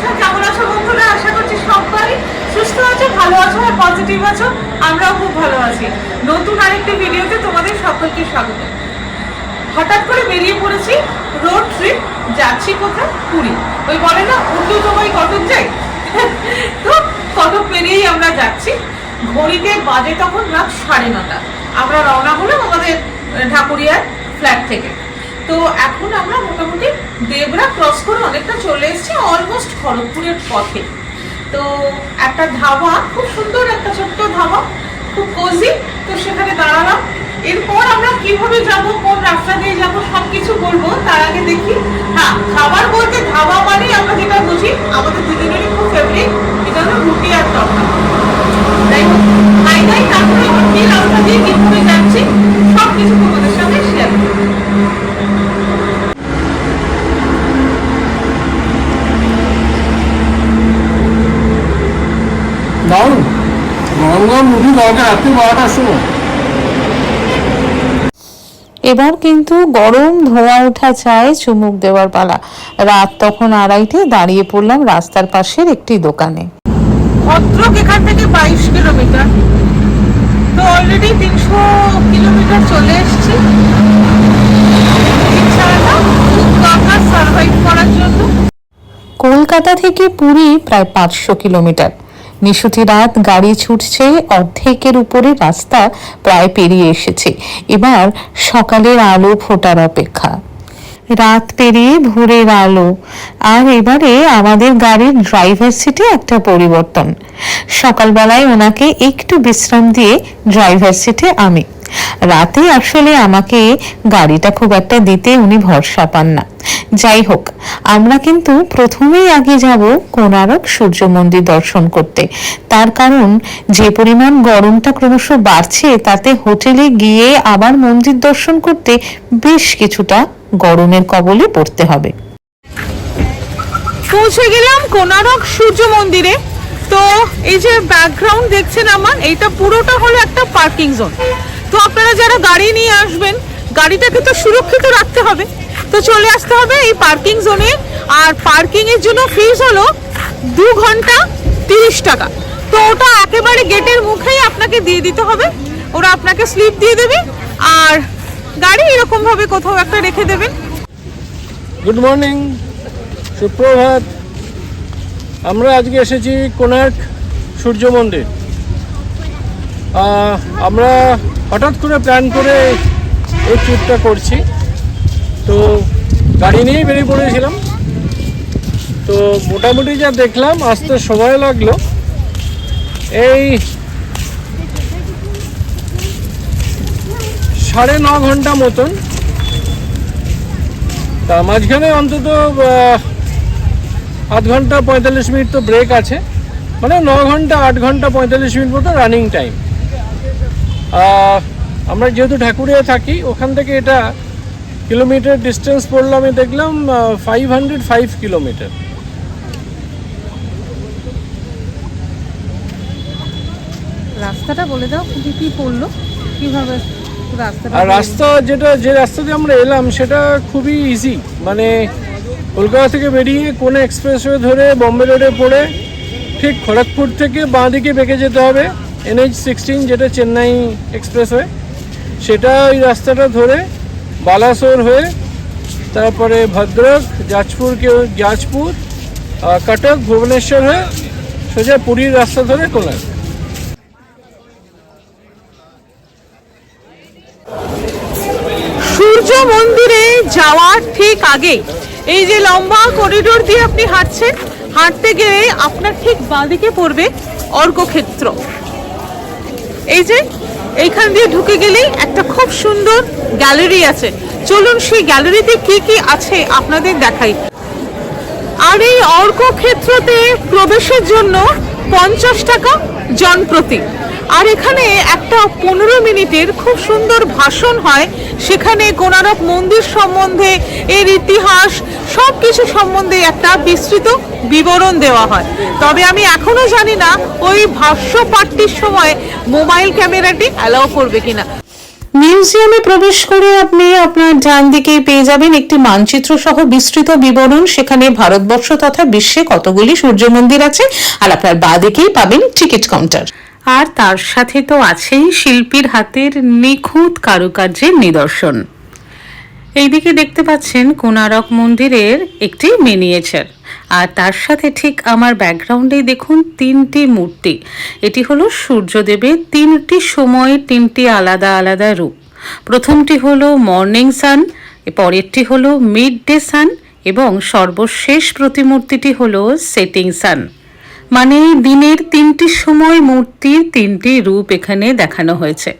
নমস্কার, কেমন আছো বন্ধুরা? আশা করছি সবাই সুস্থ আছো, ভালো আছো আর পজিটিভ আছো। আমরাও খুব ভালো আছি। নতুন আরেকটি ভিডিওতে তোমাদের সকলকে স্বাগত। হঠাৎ করে বেরিয়ে পড়েছি রোড ট্রিপ যাচ্ছি কোথায়? পুরী। ওই বলে না উর্দু তোমায় কটক যাই তো কটক পেরিয়েই আমরা যাচ্ছি। ঘড়িতে বাজে তখন রাত সাড়ে নটা। আমরা রওনা হলাম আমাদের ঢাকুরিয়ার ফ্ল্যাট থেকে। তো এখন আমরা মোটামুটি দেবরা ক্রস করে অনেকটা চলে এসেছি অলমোস্ট খড়গপুরের পথে। তো একটা ধাবা, খুব সুন্দর একটা ছোট্ট ধাবা, খুব কোজি তো সেখানে দাঁড়ালাম। এরপর আমরা কীভাবে যাব, কোন রাস্তা দিয়ে যাব সব কিছু বলব, তার আগে দেখি। হ্যাঁ খাবার বলতে ধাবা মানে আমরা যেটা বুঝি, আমাদের দুজনেরই খুব ফেভারিট এটা হলো রুটি আর তরকা তাই হোক তারপরে আমরা কি রাস্তা দিয়ে কীভাবে যাচ্ছি সব কিছু তোমাদের সাথে শেয়ার করব দারুণ। গরম গরম রুটি দরকার রাত্রি বারোটার সময় এবার কিন্তু গরম ধোঁয়া ওঠা চায় চুমুক দেওয়ার পালা। রাত তখন আড়াইটে দাঁড়িয়ে পড়লাম রাস্তার পাশের একটি দোকানে। ভদ্রক এখান থেকে বাইশ কিলোমিটার। তো অলরেডি তিনশো কিলোমিটার চলে এসেছি। কলকাতা থেকে পুরী প্রায় পাঁচশো কিলোমিটার। নিশুতি রাত গাড়ি ছুটছে, অর্ধেকের উপরে রাস্তা প্রায় পেরিয়ে এসেছে। এবার সকালের আলো ফোটার অপেক্ষা। রাত পেরিয়ে ভোরের আলো। আর এবারে আমাদের গাড়ির ড্রাইভার সিটে একটা পরিবর্তন। সকালবেলায় ওনাকে একটু বিশ্রাম দিয়ে ড্রাইভার সিটে আমি। রাতে আসলে আমাকে গাড়িটা খুব একটা দিতে উনি ভরসা পান না। যাই হোক, আমরা কিন্তু প্রথমেই আগে যাব কোনারক সূর্য মন্দির দর্শন করতে। তার কারণ, যে পরিমাণ গরমটা ক্রমশ বাড়ছে, তাতে হোটেলে গিয়ে আবার মন্দির দর্শন করতে বেশ কিছুটা গরমের কবলে পড়তে হবে। পৌঁছে গেলাম কোনারক সূর্য মন্দিরে। তো এই যে ব্যাকগ্রাউন্ড দেখছেন আমার, এইটা পুরোটা হলো একটা পার্কিং জোন তো আপনারা যারা গাড়ি নিয়ে আসবেন, গাড়িটাকে তো সুরক্ষিত রাখতে হবে। তো চলে আসতে হবে এই পার্কিং জোনে। আর পার্কিং এর জন্য ফিস হলো দু ঘণ্টা তিরিশ টাকা। তো ওটা একেবারে গেটের মুখেই আপনাকে দিয়ে দিতে হবে। ওরা আপনাকে স্লিপ দিয়ে দেবে। আর গাড়ি এরকম ভাবে কোথাও একটা রেখে দেবেন। গুড মর্নিং সুপ্রভাত। আমরা আজকে এসেছি কোনার্ক সূর্য মন্দির। আমরা হঠাৎ করে প্ল্যান করে এই ট্রিপটা করছি। তো গাড়ি নিয়েই বেরিয়ে পড়েছিলাম। তো মোটামুটি যা দেখলাম আসতে সময় লাগল। এই সাড়ে ন ঘণ্টা মতন। তা মাঝখানে অন্তত আধ ঘণ্টা পঁয়তাল্লিশ মিনিট তো ব্রেক আছে। মানে ন ঘণ্টা, আট ঘণ্টা, পঁয়তাল্লিশ মিনিট মতো রানিং টাইম আমরা যেহেতু ঠাকুরিয়া থাকি ওখান থেকে এটা কিলোমিটার ডিস্টেন্স পড়ল আমি দেখলাম ফাইভ হান্ড্রেড ফাইভ কিলোমিটার রাস্তাটা বলে দাও কি কি পড়ল? কীভাবে আর রাস্তা যেটা যে রাস্তা দিয়ে আমরা এলাম সেটা খুবই ইজি মানে কলকাতা থেকে বেরিয়ে কোনো এক্সপ্রেসওয়ে ধরে বম্বে রোডে পড়ে ঠিক খড়গপুর থেকে বাঁ দিকে বেঁকে যেতে হবে। এনএইচ সিক্সটিন যেটা চেন্নাই এক্সপ্রেস এক্সপ্রেসওয়ে সেটা ওই রাস্তাটা ধরে বালাসোর হয়ে তারপরে ভদ্রক, যাজপুর কে, যাজপুর কটক, ভুবনেশ্বর হয়ে সোজা পুরীর রাস্তা ধরে কোলার সূর্য মন্দিরে যাওয়ার ঠিক আগে এই যে লম্বা করিডোর দিয়ে আপনি হাঁটছেন, হাঁটতে গেলে আপনার ঠিক বাঁদিকে পড়বে অর্কক্ষেত্র। এই যে, এইখান দিয়ে ঢুকে গেলেই একটা খুব সুন্দর গ্যালারি আছে। চলুন সেই গ্যালারিতে কি কি আছে আপনাদের দেখাই। আর এই অর্ক ক্ষেত্রতে প্রবেশের জন্য পঞ্চাশ টাকা জনপ্রতি। আর এখানে একটা পনেরো মিনিটের খুব সুন্দর ভাষণ হয়। সেখানে কোনারক মন্দির সম্বন্ধে, এর ইতিহাস সব কিছু সম্বন্ধে একটা বিস্তৃত বিবরণ দেওয়া হয়। তবে আমি এখনও জানি না ওই ভাষ্য পাঠটির সময় মোবাইল ক্যামেরাটি অ্যালাউ করবে কিনা। মিউজিয়ামে প্রবেশ করে আপনি আপনার ডান দিকে পেয়ে যাবেন একটি মানচিত্র সহ বিস্তৃত বিবরণ। সেখানে ভারতবর্ষ তথা বিশ্বে কতগুলি সূর্য মন্দির আছে? আর আপনার বা দিকেই পাবেন টিকিট কাউন্টার। আর তার সাথে তো আছেই শিল্পীর হাতের নিখুঁত কারুকার্যের নিদর্শন। এইদিকে দেখতে পাচ্ছেন কোনারক মন্দিরের একটি মিনিয়েচার আর তার সাথে ঠিক আমার ব্যাকগ্রাউন্ডেই দেখুন তিনটি মূর্তি। এটি হলো সূর্যদেবের তিনটি সময়ে তিনটি আলাদা আলাদা রূপ। প্রথমটি হলো মর্নিং সান পরেরটি হলো মিড ডে সান এবং সর্বশেষ প্রতিমূর্তিটি হলো সেটিং সান মানে দিনের তিনটি সময় মূর্তির তিনটি রূপ এখানে দেখানো হয়েছে।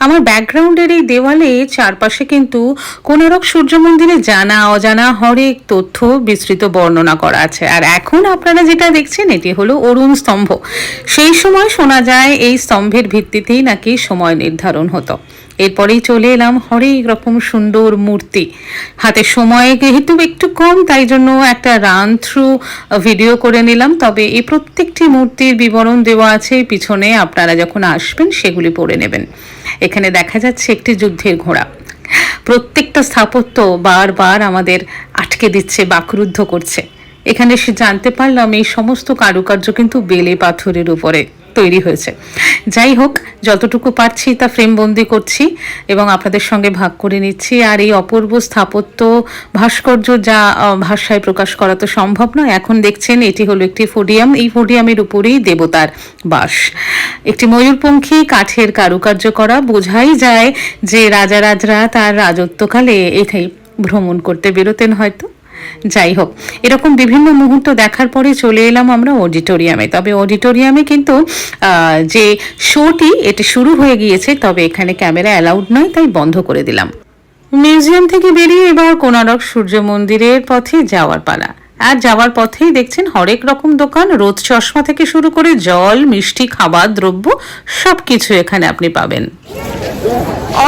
আমার ব্যাকগ্রাউন্ডের এই দেওয়ালে চারপাশে কিন্তু কোনারক সূর্য মন্দিরে জানা, অজানা হরেক তথ্য বিস্তৃত বর্ণনা করা আছে। আর এখন আপনারা যেটা দেখছেন, এটি হলো অরুণ স্তম্ভ। সেই সময় শোনা যায় এই স্তম্ভের ভিত্তিতেই নাকি সময় নির্ধারণ হতো। এরপরেই চলে এলাম হরেক রকম সুন্দর মূর্তি। হাতে সময় যেহেতু একটু কম, তাই জন্য একটা রান থ্রু ভিডিও করে নিলাম। তবে এই প্রত্যেকটি মূর্তির বিবরণ দেওয়া আছে, পিছনে আপনারা যখন আসবেন সেগুলি পড়ে নেবেন। এখানে দেখা যাচ্ছে একটি যুদ্ধের ঘোড়া। প্রত্যেকটা স্থাপত্য বারবার আমাদের আটকে দিচ্ছে, বাকরুদ্ধ করছে। এখানে সে জানতে পারলাম এই সমস্ত কারুকার্য কিন্তু বেলে পাথরের উপরে। তৈরি হয়েছে। যাই হোক, যতটুকু পারছি তা ফ্রেমবন্দি করছি এবং আপনাদের সঙ্গে ভাগ করে নিচ্ছি। আর এই অপূর্ব স্থাপত্য ভাস্কর্য যা ভাষায় প্রকাশ করা তো সম্ভব নয়, এখন দেখছেন এটি হলো একটি ফোডিয়াম। এই ফোডিয়ামের উপরেই দেবতার বাস। একটি ময়ূরপঙ্খী কাঠের কারুকার্য করা। বোঝাই যায় যে রাজারাজরা তার রাজত্বকালে এটাই ভ্রমণ করতে বেরোতেন হয়তো। যাই হোক এরকম বিভিন্ন মুহূর্ত দেখার পরে চলে এলাম আমরা অডিটোরিয়ামে। তবে অডিটোরিয়ামে কিন্তু যে শোটি, এটি শুরু হয়ে গিয়েছে, তবে এখানে ক্যামেরা অ্যালাউড নয়, তাই বন্ধ করে দিলাম। মিউজিয়াম থেকে বেরিয়ে এবার কোনারক সূর্য মন্দিরের পথে যাওয়ার পালা। আর যাওয়ার পথেই দেখছেন হরেক রকম দোকান, রোদ চশমা থেকে শুরু করে জল, মিষ্টি, খাবার, দ্রব্য, সবকিছু এখানে আপনি পাবেন।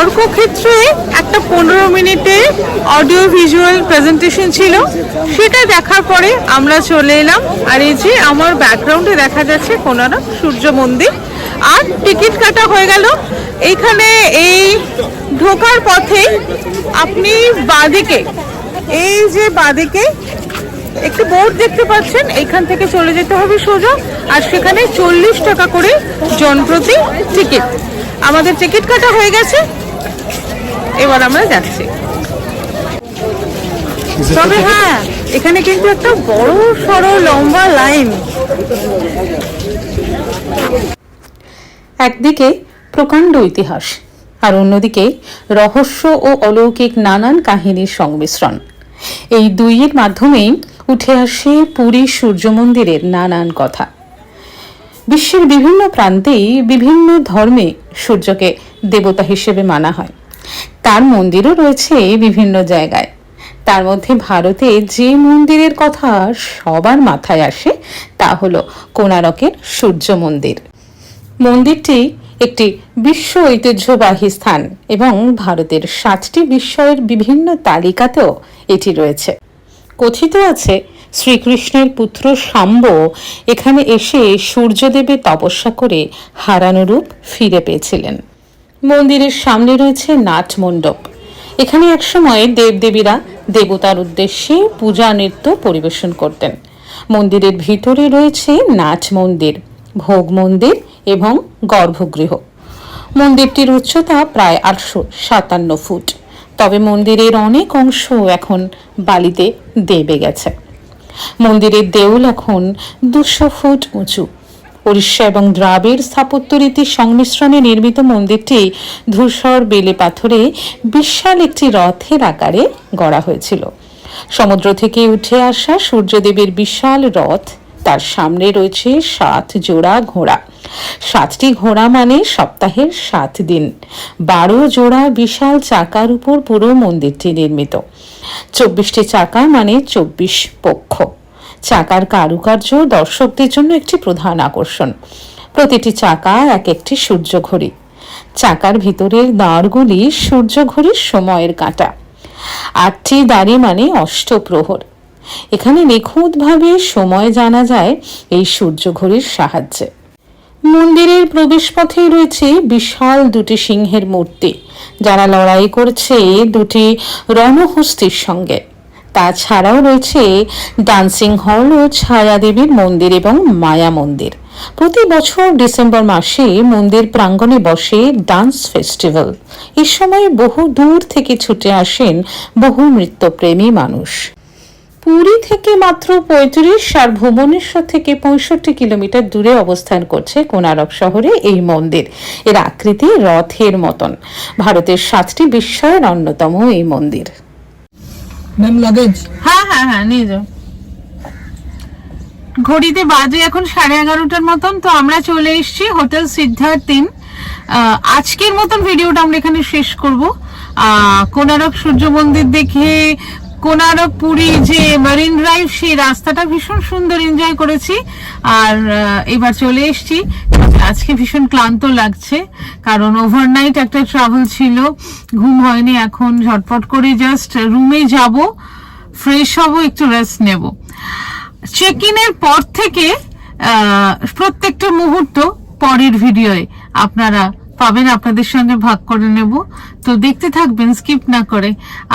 অর্কক্ষেত্রে একটা পনেরো মিনিটে অডিও ভিজুয়াল প্রেজেন্টেশন ছিল। সেটা দেখার পরে আমরা চলে এলাম। আর এই যে আমার ব্যাকগ্রাউন্ডে দেখা যাচ্ছে কোনারক সূর্য মন্দির। আর টিকিট কাটা হয়ে গেল। এইখানে এই ঢোকার পথে আপনি বাঁদিকে, এই যে বাঁদিকে একটি বোর্ড দেখতে পাচ্ছেন, এখান থেকে চলে যেতে হবে সোজা, আর সেখানে চল্লিশ টাকা করে জনপ্রতি টিকিট। আমাদের টিকিট কাটা হয়ে গেছে, এবার আমরা যাচ্ছি। তবে হ্যাঁ এখানে কিন্তু একটা বড় সড়ো লম্বা লাইন। একদিকে প্রকাণ্ড ইতিহাস, আর অন্যদিকে রহস্য ও অলৌকিক নানান কাহিনীর সংমিশ্রণ। এই দুইয়ের মাধ্যমেই উঠে আসে পুরী সূর্য মন্দিরের নানান কথা। বিশ্বের বিভিন্ন প্রান্তেই বিভিন্ন ধর্মে সূর্যকে দেবতা হিসেবে মানা হয়। তার মন্দিরও রয়েছে বিভিন্ন জায়গায়। তার মধ্যে ভারতে যে মন্দিরের কথা সবার মাথায় আসে, তা হলো কোণারকের সূর্য মন্দির। মন্দিরটি একটি বিশ্ব ঐতিহ্যবাহী স্থান এবং ভারতের সাতটি বিস্ময়ের বিভিন্ন তালিকাতেও এটি রয়েছে। কথিত আছে, শ্রীকৃষ্ণের পুত্র শাম্ব এখানে এসে সূর্যদেবের তপস্যা করে হারানো রূপ ফিরে পেয়েছিলেন। মন্দিরের সামনে রয়েছে নাট মণ্ডপ। এখানে একসময় দেবদেবীরা দেবতার উদ্দেশ্যে পূজা নৃত্য পরিবেশন করতেন। মন্দিরের ভিতরে রয়েছে নাচ মন্দির, ভোগ মন্দির এবং গর্ভগৃহ। মন্দিরটির উচ্চতা প্রায় আটশো সাতান্ন ফুট। তবে মন্দিরের অনেক অংশ এখন বালিতে দেবে গেছে। মন্দিরের দেউল এখন দুশো ফুট উঁচু। উড়িষ্যা এবং দ্রাবিড় স্থাপত্য রীতির সংমিশ্রণে নির্মিত মন্দিরটি ধূসর বেলে পাথরে বিশাল একটি রথের আকারে গড়া হয়েছিল। সমুদ্র থেকে উঠে আসা সূর্যদেবের বিশাল রথ তার সামনে রয়েছে সাত জোড়া ঘোড়া। সাতটি ঘোড়া মানে সপ্তাহের সাত দিন। বারো জোড়া বিশাল চাকার উপর পুরো মন্দিরটি নির্মিত। চব্বিশটি চাকা মানে চব্বিশ পক্ষ। চাকার কারুকার্য দর্শকদের জন্য একটি প্রধান আকর্ষণ। প্রতিটি চাকা এক একটি সূর্যঘড়ি। চাকার ভিতরের দাঁড়গুলি সূর্যঘড়ির সময়ের কাঁটা। আটটি দাঁড়ি মানে অষ্টপ্রহর। এখানে নিখুঁতভাবে সময় জানা যায় এই সূর্য সূর্যঘড়ির সাহায্যে। মন্দিরের প্রবেশপথেই রয়েছে বিশাল দুটি সিংহের মূর্তি, যারা লড়াই করছে দুটি রণহস্তির সঙ্গে। তাছাড়াও রয়েছে ডান্সিং হল ও ছায়াদেবীর মন্দির এবং মায়া মন্দির। প্রতি বছর ডিসেম্বর মাসে মন্দির প্রাঙ্গণে বসে ডান্স ফেস্টিভ্যাল। এ সময় বহু দূর থেকে ছুটে আসেন বহু নৃত্যপ্রেমী মানুষ। পুরী থেকে মাত্র পঁয়ত্রিশ আর ভুবনেশ্বর থেকে পঁয়ষট্টি কিলোমিটার দূরে অবস্থান করছে কোনারক শহরে এই মন্দির। এর আকৃতি রথের মতন। ভারতের সাতটি বিস্ময়ের অন্যতম এই মন্দির। ম্যাম লাগেজ হ্যাঁ হ্যাঁ হ্যাঁ নিয়ে যাও। ঘড়িতে বাজে এখন সাড়ে এগারোটার মতন তো আমরা চলে এসেছি হোটেল সিদ্ধার্থ তিন আহ, আজকের মতন ভিডিওটা আমরা এখানে শেষ করব। আহ, কোনারক সূর্য মন্দির দেখে কোনারক পুরী যে মারিন ড্রাইভ, সেই রাস্তাটা ভীষণ সুন্দর এনজয় করেছি। আর এবার চলে এসছি। আজকে ভীষণ ক্লান্ত লাগছে, কারণ ওভারনাইট একটা ট্রাভেল ছিল। ঘুম হয়নি এখন, ঝটপট করে জাস্ট রুমে যাব ফ্রেশ হব, একটু রেস্ট নেব। চেক ইনের পর থেকে প্রত্যেকটা মুহূর্ত পরের ভিডিওয়ে আপনারা পাবেন, আপনাদের সঙ্গে ভাগ করে নেব। তো দেখতে থাকবেন স্কিপ না করে।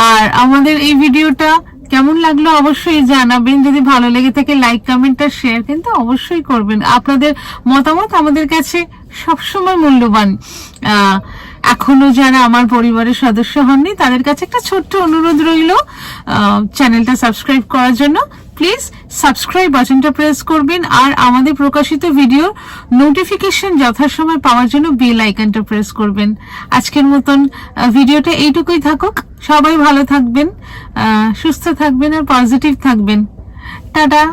আর আমাদের এই ভিডিওটা কেমন লাগল অবশ্যই জানাবেন। যদি ভালো লেগে থাকে লাইক কমেন্ট আর শেয়ার কিন্তু অবশ্যই করবেন। আপনাদের মতামত আমাদের কাছে সবসময় মূল্যবান। এখনও যারা আমার পরিবারের সদস্য হননি, তাদের কাছে একটা ছোট্ট অনুরোধ রইল চ্যানেলটা সাবস্ক্রাইব করার জন্য। প্লিজ সাবস্ক্রাইব বাটনটা প্রেস করবেন আর আমাদের প্রকাশিত ভিডিও নোটিফিকেশন যথাসময় পাওয়ার জন্য বেল আইকনটা প্রেস করবেন। আজকের মতন ভিডিওটা এইটুকুই থাকুক। সবাই ভালো থাকবেন সুস্থ থাকবেন আর পজিটিভ থাকবেন। টাটা!